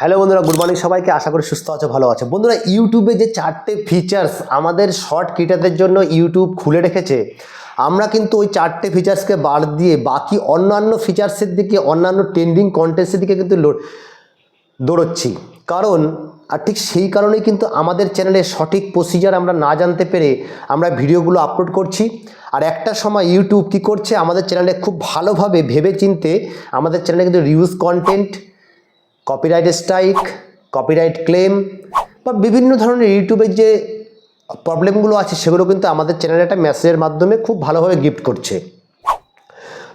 Hello বন্ধুরা, good morning সবাইকে, আশা করি সুস্থ আছো, ভালো আছো। বন্ধুরা, ইউটিউবে যে চারটে ফিচার্স আমাদের শর্ট ক্রিয়েটারদের জন্য ইউটিউব খুলে রেখেছে, আমরা কিন্তু ওই চারটে ফিচার্সকে বাদ দিয়ে বাকি অন্যান্য ফিচার্সের দিকে, অন্যান্য ট্রেন্ডিং কন্টেন্টসের দিকে কিন্তু দৌড়চ্ছি। কারণ, আর ঠিক সেই কারণেই কিন্তু আমাদের চ্যানেলে সঠিক প্রসিজার আমরা না জানতে পেরে আমরা ভিডিওগুলো আপলোড করছি। আর একটা সময় ইউটিউব কী করছে, আমাদের চ্যানেলে খুব ভালোভাবে ভেবে চিনতে আমাদের চ্যানেলে কিন্তু reuse content copyright strike copyright claim বা বিভিন্ন ধরনের ইউটিউবের যে প্রবলেমগুলো আছে সেগুলো কিন্তু আমাদের চ্যানেলে একটা মেসেজের মাধ্যমে খুব ভালোভাবে গিফট করছে।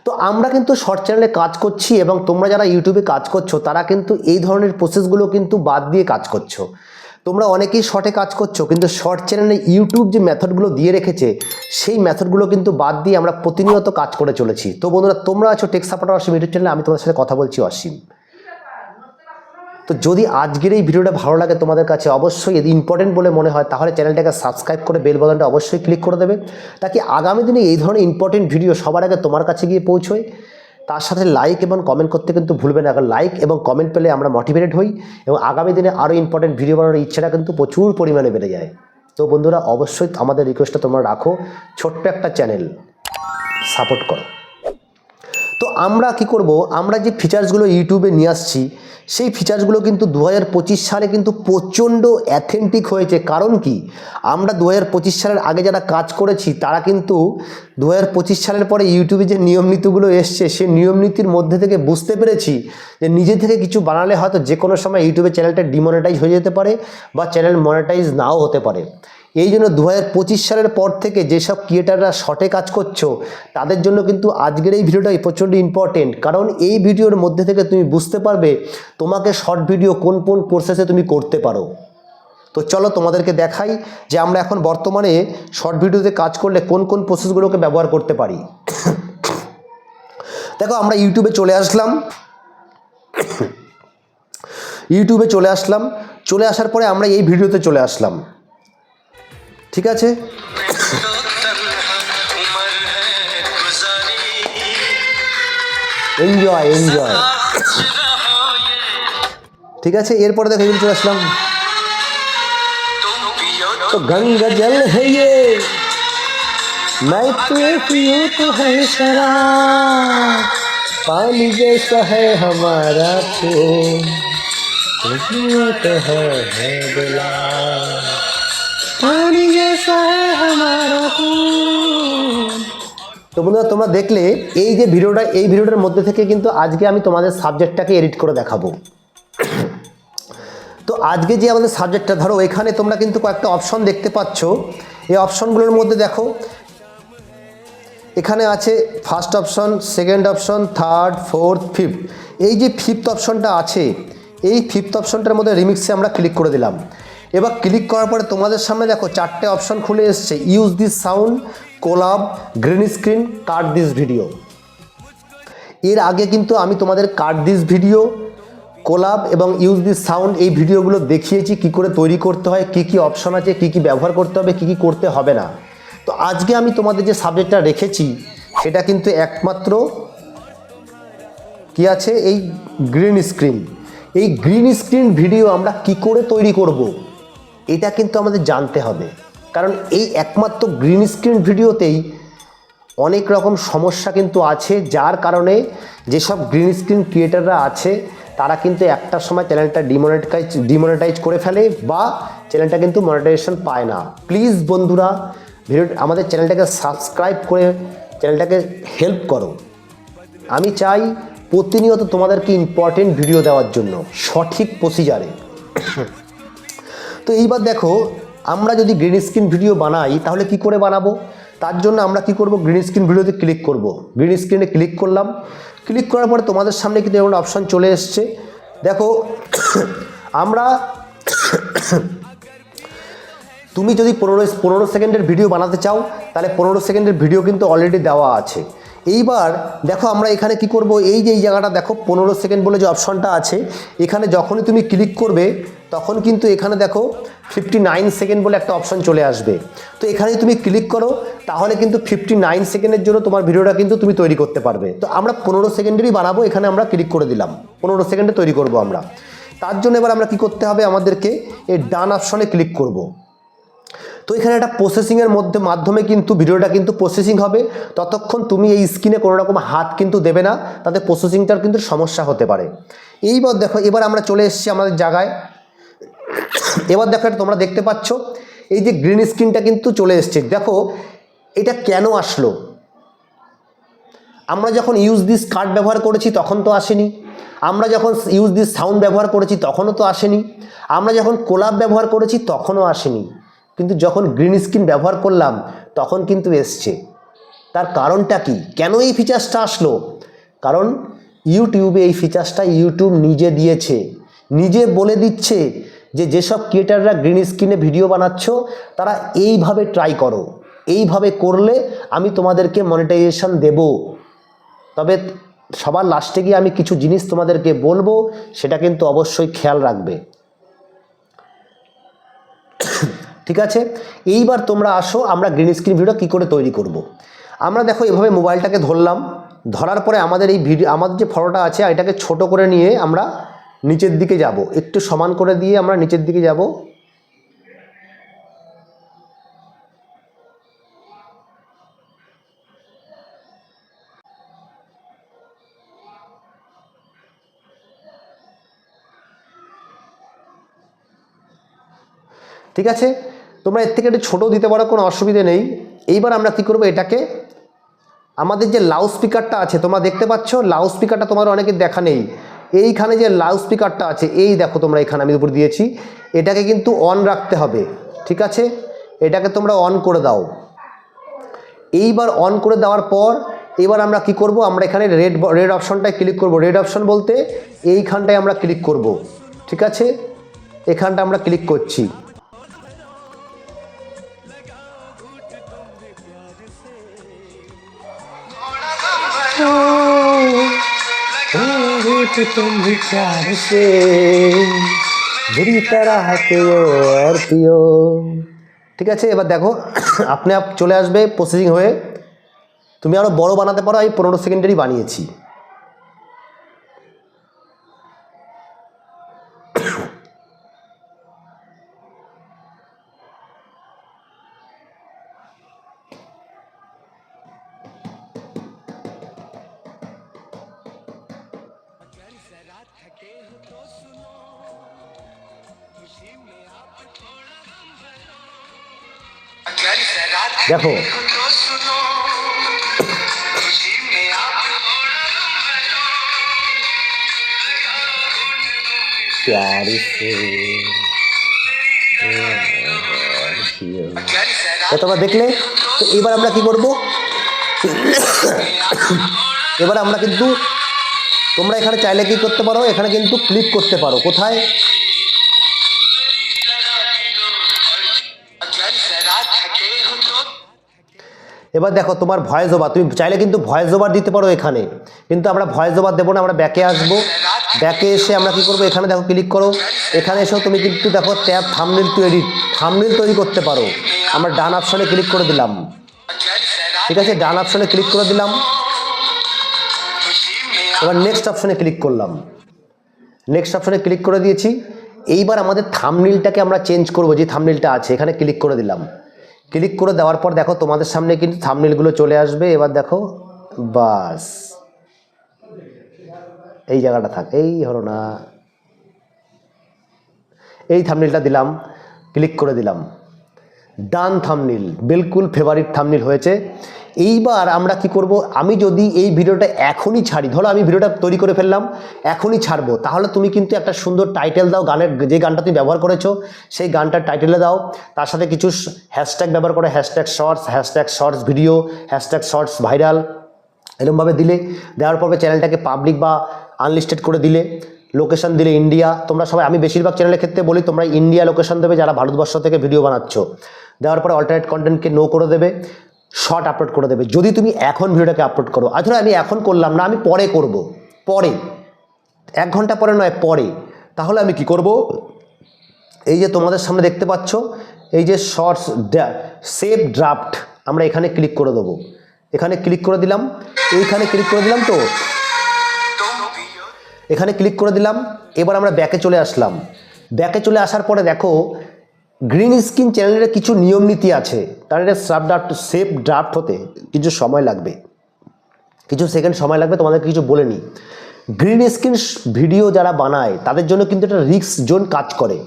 তো আমরা কিন্তু শর্ট চ্যানেলে কাজ করছি এবং তোমরা যারা ইউটিউবে কাজ করছ, তারা কিন্তু এই ধরনের প্রসেসগুলো কিন্তু বাদ দিয়ে কাজ করছ। তোমরা অনেকেই শর্টে কাজ করছ, কিন্তু শর্ট চ্যানেলে ইউটিউব যে মেথডগুলো দিয়ে রেখেছে, সেই মেথডগুলো কিন্তু বাদ দিয়ে আমরা প্রতিনিয়ত কাজ করে চলেছি। তো বন্ধুরা, তোমরা আছো টেক সাপোর্টার অসীম ইউটিউব চ্যানেলে আমি তোমাদের সাথে কথা বলছি অসীম তো যদি আজকের এই ভিডিওটা ভালো লাগে তোমাদের কাছে অবশ্যই যদি ইম্পর্টেন্ট বলে মনে হয়, তাহলে চ্যানেলটাকে সাবস্ক্রাইব করে বেল বাটনটা অবশ্যই ক্লিক করে দেবে। তাকে আগামী দিনে এই ধরনের ইম্পর্টেন্ট ভিডিও সবার আগে তোমার কাছে গিয়ে পৌঁছয়। তার সাথে লাইক এবং কমেন্ট করতে কিন্তু ভুলবে না। কারণ লাইক এবং কমেন্ট পেলে আমরা মোটিভেটেড হই এবং আগামী দিনে আরও ইম্পর্টেন্ট ভিডিও বানানোর ইচ্ছাটা কিন্তু প্রচুর পরিমাণে বেড়ে যায়। তো বন্ধুরা, অবশ্যই আমাদের রিকোয়েস্টটা তোমরা রাখো। ছোট্ট একটা চ্যানেল সাপোর্ট করো। তো আমরা কি করব? আমরা যে ফিচার্সগুলো ইউটিউবে নিয়ে আসছি, সেই ফিচার্সগুলো কিন্তু দু হাজার পঁচিশ সালে কিন্তু প্রচণ্ড অ্যাথেন্টিক হয়েছে। কারণ কি? আমরা দু হাজার পঁচিশ সালের আগে যারা কাজ করেছি, তারা কিন্তু দু হাজার পঁচিশ সালের পরে ইউটিউবে যে নিয়ম নীতিগুলো এসছে সেই নিয়ম নীতির মধ্যে থেকে বুঝতে পেরেছি যে নিজে থেকে কিছু বানালে হয়তো যে কোনো সময় ইউটিউবে চ্যানেলটা ডিমনিটাইজ হয়ে যেতে পারে বা চ্যানেল মনিটাইজ নাও হতে পারে। এই জন্য দু হাজার পঁচিশ সালের পর থেকে যেসব ক্রিয়েটাররা শর্টে কাজ করছ, তাদের জন্য কিন্তু আজকের এই ভিডিওটা প্রচণ্ড ইম্পর্টেন্ট কারণ এই ভিডিওর মধ্যে থেকে তুমি বুঝতে পারবে তোমাকে শর্ট ভিডিও কোন কোন প্রসেসে তুমি করতে পারো। তো চলো তোমাদেরকে দেখাই যে আমরা এখন বর্তমানে শর্ট ভিডিওতে কাজ করলে কোন কোন প্রসেসগুলোকে ব্যবহার করতে পারি। দেখো, আমরা ইউটিউবে চলে আসলাম। ইউটিউবে চলে আসলাম। চলে আসার পরে আমরা এই ভিডিওতে চলে আসলাম। ঠিক আছে এনজয় এনজয় ঠিক আছে এরপরে দেখো এখানে চলে আসলাম तो गंगा जल है ये मैं तुझे पियो तो है शराब पानी जैसा है हमारा प्रेम तुझे तो है है गुलाब তো বন্ধুরা, তোমরা দেখলে এই যে ভিডিওটা, এই ভিডিওটার মধ্যে থেকে কিন্তু আজকে আমি তোমাদের সাবজেক্টটাকে এডিট করে দেখাবো। তো আজকে যে আমাদের সাবজেক্টটা ধরো এখানে তোমরা কিন্তু কয়েকটা অপশন দেখতে পাচ্ছ। এই অপশনগুলোর মধ্যে দেখো, এখানে আছে first option second option third fourth fifth এই যে ফিফথ অপশনটা আছে, এই ফিফথ অপশনটার মধ্যে রিমিক্সে আমরা ক্লিক করে দিলাম। এবার ক্লিক করার পরে তোমাদের সামনে দেখো চারটে অপশন খুলে এসছে। Use this sound collab green screen cut this video এর আগে কিন্তু আমি তোমাদের কাট দিস ভিডিও কোলাব এবং ইউজ দিস সাউন্ড এই ভিডিওগুলো দেখিয়েছি, কি করে তৈরি করতে হয়, কি কি অপশন আছে, কি কি ব্যবহার করতে হবে, কি কি করতে হবে না। তো আজকে আমি তোমাদের যে সাবজেক্টটা রেখেছি, সেটা কিন্তু একমাত্র কি আছে? এই গ্রিন স্ক্রিন এই গ্রিন স্ক্রিন ভিডিও আমরা কি করে তৈরি করব। এটা কিন্তু আমাদের জানতে হবে। কারণ এই একমাত্র গ্রিন স্ক্রিন ভিডিওতেই অনেক রকম সমস্যা কিন্তু আছে, যার কারণে যেসব গ্রিন স্ক্রিন ক্রিয়েটাররা আছে, তারা কিন্তু একটা সময় চ্যানেলটা ডিমনিটাইজ ডিমনিটাইজ করে ফেলে বা চ্যানেলটা কিন্তু মনিটাইজেশন পায় না। প্লিজ বন্ধুরা, ভিডিও, আমাদের চ্যানেলটাকে সাবস্ক্রাইব করে চ্যানেলটাকে হেল্প করো। আমি চাই প্রতিনিয়ত তোমাদেরকে ইম্পর্টেন্ট ভিডিও দেওয়ার জন্য, সঠিক প্রসিজারে তো এইবার দেখো, আমরা যদি গ্রিন স্ক্রিন ভিডিও বানাই, তাহলে কি করে বানাবো? তার জন্য আমরা কি করব? গ্রিন স্ক্রিন ভিডিওতে ক্লিক করব। গ্রিন স্ক্রিনে ক্লিক করলাম। ক্লিক করার পরে তোমাদের সামনে কিন্তু এমন অপশান চলে এসছে। দেখো, আমরা তুমি যদি পনেরো পনেরো সেকেন্ডের ভিডিও বানাতে চাও, তাহলে পনেরো সেকেন্ডের ভিডিও কিন্তু অলরেডি দেওয়া আছে। এইবার দেখো আমরা এখানে কি করব? এই যে এই জায়গাটা দেখো, পনেরো সেকেন্ড বলে যে অপশনটা আছে, এখানে যখনই তুমি ক্লিক করবে, তখন কিন্তু এখানে দেখো ফিফটি নাইন সেকেন্ড বলে একটা অপশন চলে আসবে। তো এখানে তুমি ক্লিক করো, তাহলে কিন্তু ফিফটি নাইন সেকেন্ডের জন্য তোমার ভিডিওটা কিন্তু তুমি তৈরি করতে পারবে। তো আমরা পনেরো সেকেন্ডেরই বানাবো, এখানে আমরা ক্লিক করে দিলাম। পনেরো সেকেন্ডে তৈরি করব আমরা। তার জন্য এবার আমরা কি করতে হবে আমাদেরকে এই ডান অপশনে ক্লিক করব। তো এখানে একটা প্রসেসিংয়ের মধ্যে, মাধ্যমে কিন্তু ভিডিওটা কিন্তু প্রসেসিং হবে। ততক্ষণ তুমি এই স্ক্রিনে কোনো রকম হাত কিন্তু দেবে না, তাতে প্রসেসিংটার কিন্তু সমস্যা হতে পারে। এইবার দেখো, এবার আমরা চলে এসেছি আমাদের জায়গায়। এবার দেখো তোমরা দেখতে পাচ্ছ, এই যে গ্রিন স্ক্রিনটা কিন্তু চলে এসছে। দেখো, এটা কেন আসলো? আমরা যখন ইউজ দিস কার্ড ব্যবহার করেছি, তখন তো আসেনি। আমরা যখন ইউজ দিস সাউন্ড ব্যবহার করেছি, তখনও তো আসেনি। আমরা যখন কোলাপ ব্যবহার করেছি, তখনও আসেনি। কিন্তু যখন গ্রিন স্ক্রিন ব্যবহার করলাম, তখন কিন্তু এসছে। তার কারণটা কি? কেন এই ফিচার্সটা আসলো? কারণ ইউটিউবে এই ফিচার্সটা ইউটিউব নিজে দিয়েছে। নিজে বলে দিচ্ছে যে যেসব ক্রিয়েটাররা গ্রিন স্ক্রিনে ভিডিও বানাচ্ছ, তারা এইভাবে ট্রাই করো। এইভাবে করলে আমি তোমাদেরকে মনিটাইজেশন দেব। তবে সবার লাস্টে গিয়ে আমি কিছু জিনিস তোমাদেরকে বলব, সেটা কিন্তু অবশ্যই খেয়াল রাখবে। ঠিক আছে? এইবার তোমরা আসো, আমরা গ্রিন স্ক্রিন ভিডিও কী করে তৈরি করব। আমরা দেখো এভাবে মোবাইলটাকে ধরলাম। ধরার পরে আমাদের এই ভিডিও আমাদের যে ফটোটা আছে এটাকে ছোট করে নিয়ে আমরা নিচের দিকে যাব। একটু সমান করে দিয়ে আমরা নিচের দিকে যাব। ঠিক আছে? তোমরা এর থেকে একটু ছোটো দিতে পারো, কোনো অসুবিধে নেই। এইবার আমরা কী করব এটাকে? আমাদের যে লাউড স্পিকারটা আছে, তোমরা দেখতে পাচ্ছ লাউড স্পিকারটা তোমার অনেকের দেখা নেই। এইখানে যে লাউড স্পিকারটা আছে, এই দেখো তোমরা এখানে আমি উপর দিয়েছি। এটাকে কিন্তু অন রাখতে হবে, ঠিক আছে? এটাকে তোমরা অন করে দাও। এইবার অন করে দেওয়ার পর, এবার আমরা কি করব? আমরা এখানে রেড রেড অপশনটায় ক্লিক করব। রেড অপশন বলতে এইখানটায় আমরা ক্লিক করব, ঠিক আছে? এখানটা আমরা ক্লিক করছি। तुम भी प्यार से बुरी तरह के और पियो ঠিক আছে এবার দেখো আপনি আপ চলে আসবে প্রসেসিং হয়ে তুমি আরও বড় বানাতে পারো আমি পনেরো সেকেন্ডেরই বানিয়েছি দেখো प्यार से তো তোমরা দেখলে তো এবার আমরা কি করব এবার আমরা কিন্তু তোমরা এখানে চাইলে কি করতে পারো এখানে কিন্তু ক্লিক করতে পারো কোথায় এবার দেখো তোমার ভয়েস ওভার, তুমি চাইলে কিন্তু ভয়েস ওভার দিতে পারো এখানে। কিন্তু আমরা ভয়েস ওভার দেবো না, আমরা ব্যাকে আসব। ব্যাকে এসে আমরা কি করব? এখানে দেখো ক্লিক করো। এখানে এসেও তুমি কিন্তু দেখো tab thumbnail to edit thumbnail তৈরি করতে পারো। আমরা ডান অপশনে ক্লিক করে দিলাম। ঠিক আছে, ডান অপশনে ক্লিক করে দিলাম। এবার নেক্সট অপশনে ক্লিক করলাম। নেক্সট অপশনে ক্লিক করে দিয়েছি। এইবার আমাদের থামনিলটাকে আমরা চেঞ্জ করব, যে থামনিলটা আছে, এখানে ক্লিক করে দিলাম। ক্লিক করে দেওয়ার পর দেখো তোমাদের সামনে কিন্তু থামনিলগুলো চলে আসবে। এবার দেখো, বাস। এই জায়গাটা থাক, এই হলো না। এই থামনিলটা দিলাম, ক্লিক করে দিলাম। ডান থামনিল বিলকুল ফেভারিট থামনিল হয়েছে। এইবার আমরা কি করব? আমি যদি এই ভিডিওটা এখনই ছাড়ি, ধরো আমি ভিডিওটা তৈরি করে ফেললাম, এখনই ছাড়বো, তাহলে তুমি কিন্তু একটা সুন্দর টাইটেল দাও, গানের যে গানটা তুমি ব্যবহার করেছ, সেই গানটার টাইটেলে দাও। তার সাথে কিছু হ্যাশট্যাগ ব্যবহার করে hashtag shorts hashtag shorts video hashtag shorts viral এরকমভাবে দিলে, দেওয়ার পরে চ্যানেলটাকে পাবলিক বা আনলিস্টেড করে দিলে লোকেশন দিলে ইন্ডিয়া তোমরা সবাই, আমি বেশিরভাগ চ্যানেলের ক্ষেত্রে বলি, তোমরা ইন্ডিয়া লোকেশন দেবে যারা ভারতবর্ষ থেকে ভিডিও বানাচ্ছ। দেওয়ার পরে অল্টারনেট কন্টেন্টকে নো করে দেবে শর্ট আপলোড করে দেবে। যদি তুমি এখন ভিডিওটাকে আপলোড করো ধরো আমি এখন করলাম না, আমি পরে করব, পরে। এক ঘণ্টা পরে নয়, পরে। তাহলে আমি কি করব? এই যে তোমাদের সামনে দেখতে পাচ্ছ, এই যে শর্টস সেভ ড্রাফট আমরা এখানে ক্লিক করে দেবো। এখানে ক্লিক করে দিলাম, এইখানে ক্লিক করে দিলাম তো। এখানে ক্লিক করে দিলাম, এবার আমরা ব্যাকে চলে আসলাম। ব্যাকে চলে আসার পরে দেখো গ্রিন স্ক্রিন চ্যানেলের কিছু নিয়ম নীতি আছে। তার এটা সাব ড্রাফট সেফ ড্রাফট হতে কিছু সময় লাগবে। কিছু সেকেন্ড সময় লাগবে, তোমাদেরকে কিছু বলে নিই। গ্রিন স্ক্রিন ভিডিও যারা বানায়, তাদের জন্য কিন্তু একটা রিস্ক জোন কাজ করে।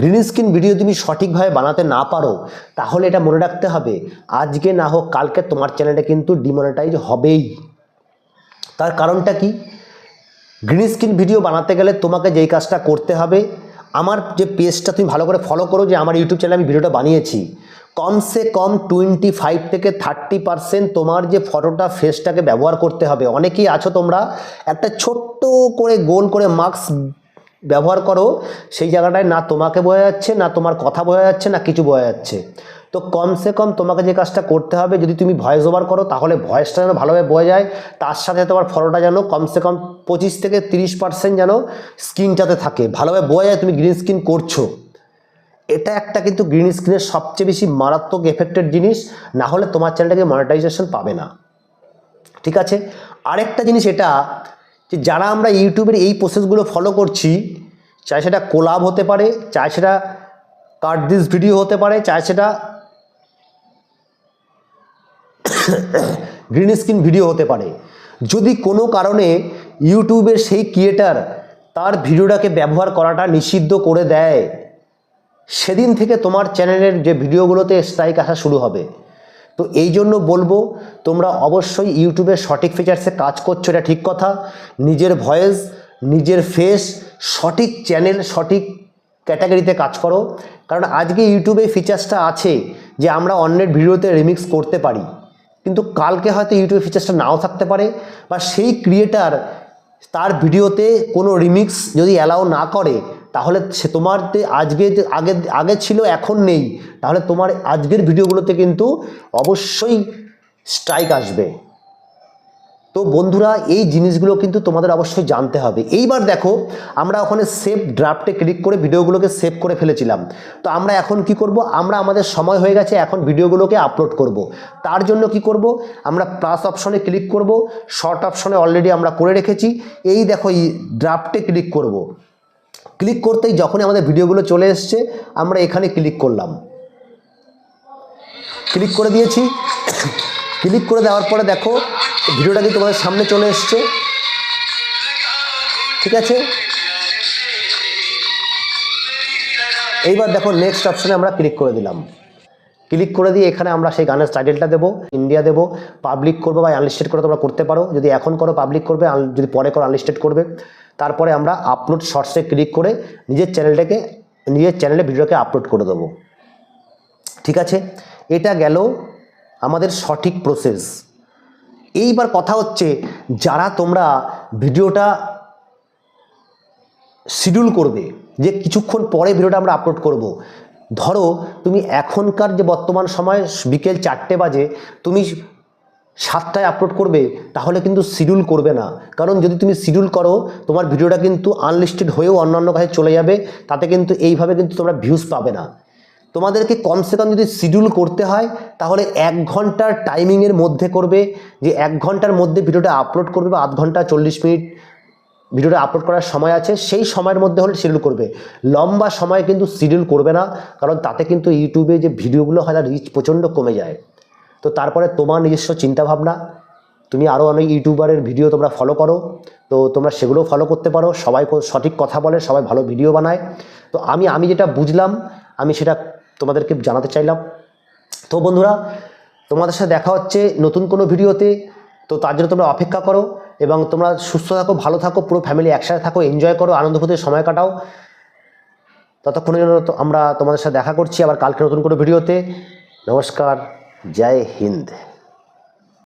গ্রিন স্ক্রিন ভিডিও তুমি সঠিকভাবে বানাতে না পারো, তাহলে এটা মনে রাখতে হবে, আজকে না হোক কালকে তোমার চ্যানেলটা কিন্তু ডিমনিটাইজ হবেই। তার কারণটা কি? গ্রিন স্ক্রিন ভিডিও বানাতে গেলে তোমাকে যেই কাজটা করতে হবে আমার যে পেজটা তুমি ভালো করে ফলো করো যে আমার ইউটিউব চ্যানেলে আমি ভিডিওটা বানিয়েছি, কমসে কম টোয়েন্টি ফাইভ থেকে থার্টি পারসেন্ট তোমার যে ফটোটা ফেসটাকে ব্যবহার করতে হবে। অনেকেই আছো তোমরা, একটা ছোট্ট করে গোল করে মাস্ক ব্যবহার করো, সেই জায়গাটায় না তোমাকে বোঝা যাচ্ছে, না তোমার কথা বোঝা যাচ্ছে, না কিছু বোঝা যাচ্ছে। তো কমসে কম তোমাকে যে কাজটা করতে হবে, যদি তুমি ভয়েস ওভার করো, তাহলে ভয়েসটা যেন ভালোভাবে বোঝা যায়। তার সাথে তোমার ফটোটা যেন কমসে কম পঁচিশ থেকে তিরিশ পার্সেন্ট যেন স্ক্রিনটাতে থাকে। ভালোভাবে বোঝা যায় তুমি গ্রিন স্ক্রিন করছ। এটা একটা কিন্তু গ্রিন স্ক্রিনের সবচেয়ে বেশি মারাত্মক এফেক্টেড জিনিস, না হলে তোমার চ্যানেলটাকে মনিটাইজেশন পাবে না। ঠিক আছে? আরেকটা জিনিস এটা, যে যারা আমরা ইউটিউবের এই প্রসেসগুলো ফলো করছি, চাই সেটা কোলাব হতে পারে, চাই সেটা কাট দিস ভিডিও হতে পারে, চাই সেটা গ্রিন স্ক্রিন ভিডিও হতে পারে। যদি কোনো কারণে ইউটিউবের সেই ক্রিয়েটার তার ভিডিওটাকে ব্যবহার করাটা নিষিদ্ধ করে দেয়, সেদিন থেকে তোমার চ্যানেলের যে ভিডিওগুলোতে স্ট্রাইক আসা শুরু হবে। তো এই জন্য বলব, তোমরা অবশ্যই ইউটিউবের সঠিক ফিচার্সে কাজ করছ, এটা ঠিক কথা। নিজের ভয়েস নিজের ফেস সঠিক চ্যানেল সঠিক ক্যাটাগরিতে কাজ করো। কারণ আজকে ইউটিউবে ফিচার্সটা আছে যে আমরা অন্যের ভিডিওতে রিমিক্স করতে পারি। কিন্তু কালকে হয়তো ইউটিউবে ফিচার্সটা নাও থাকতে পারে বা সেই ক্রিয়েটার তার ভিডিওতে কোনো রিমিক্স যদি অ্যালাউ না করে, তাহলে সে তোমার আজকে আগে আগে ছিল, এখন নেই। তাহলে তোমার আজকের ভিডিওগুলোতে কিন্তু অবশ্যই স্ট্রাইক আসবে। তো বন্ধুরা, এই জিনিসগুলো কিন্তু তোমাদের অবশ্যই জানতে হবে। এইবার দেখো, আমরা ওখানে সেভ ড্রাফটে ক্লিক করে ভিডিওগুলোকে সেভ করে ফেলেছিলাম। তো আমরা এখন কি করব? আমরা আমাদের সময় হয়ে গেছে, এখন ভিডিওগুলোকে আপলোড করব। তার জন্য কি করব? আমরা প্লাস অপশনে ক্লিক করব। শর্ট অপশনে অলরেডি আমরা করে রেখেছি। এই দেখো, এই ড্রাফটে ক্লিক করব। ক্লিক করতেই যখনই আমাদের ভিডিওগুলো চলে এসছে, আমরা এখানে ক্লিক করলাম। ক্লিক করে দিয়েছি। ক্লিক করে দেওয়ার পরে দেখো ভিডিওটা কিন্তু তোমাদের সামনে চলে এসছে? ঠিক আছে? এইবার দেখো নেক্সট অপশানে আমরা ক্লিক করে দিলাম। ক্লিক করে দিয়ে এখানে আমরা সেই গানের টাইটেলটা দেবো ইন্ডিয়া দেবো পাবলিক করব বা আনলিস্টেড করে তোমরা করতে পারো। যদি এখন করো পাবলিক করবে যদি পরে করো আনলিস্টেড করবে। তারপরে আমরা আপলোড শর্টসে ক্লিক করে নিজের চ্যানেলটাকে নিজের চ্যানেলে ভিডিওকে আপলোড করে দেবো। ঠিক আছে? এটা গেল আমাদের সঠিক প্রসেস এইবার কথা হচ্ছে যারা তোমরা ভিডিওটা শিডিউল করবে, যে কিছুক্ষণ পরে ভিডিওটা আমরা আপলোড করব। ধরো, তুমি এখনকার যে বর্তমান সময় বিকেল চারটে বাজে, তুমি সাতটায় আপলোড করবে, তাহলে কিন্তু শিডিউল করবে না কারণ যদি তুমি শিডিউল করো, তোমার ভিডিওটা কিন্তু আনলিস্টেড হয়েও অন্যান্য কাছে চলে যাবে, তাতে কিন্তু এইভাবে কিন্তু তোমরা ভিউজ পাবে না তোমাদেরকে কমসে কম যদি শিডিউল করতে হয়, তাহলে এক ঘণ্টার টাইমিংয়ের মধ্যে করবে, যে এক ঘণ্টার মধ্যে ভিডিওটা আপলোড করবে বা আধ ঘণ্টা চল্লিশ মিনিট ভিডিওটা আপলোড করার সময় আছে, সেই সময়ের মধ্যে হলে শিডিউল করবে। লম্বা সময় কিন্তু শিডিউল করবে না, কারণ তাতে কিন্তু ইউটিউবে যে ভিডিওগুলো হয় তার রিচ প্রচণ্ড কমে যায়। তো তারপরে তোমার নিজস্ব চিন্তাভাবনা, তুমি আরও অনেক ইউটিউবারের ভিডিও তোমরা ফলো করো, তো তোমরা সেগুলো ফলো করতে পারো, সবাই সঠিক কথা বলে, সবাই ভালো ভিডিও বানায়। তো আমি আমি যেটা বুঝলাম, আমি সেটা তোমাদেরকে জানাতে চাইলাম। তো বন্ধুরা, তোমাদের সাথে দেখা হচ্ছে নতুন কোনো ভিডিওতে। তো তার জন্য তোমরা অপেক্ষা করো এবং তোমরা সুস্থ থাকো, ভালো থাকো, পুরো ফ্যামিলি একসাথে থাকো এনজয় করো, আনন্দ সময় কাটাও। ততক্ষণের জন্য আমরা তোমাদের সাথে দেখা করছি আবার কালকে নতুন কোনো ভিডিওতে। নমস্কার, জয় হিন্দ।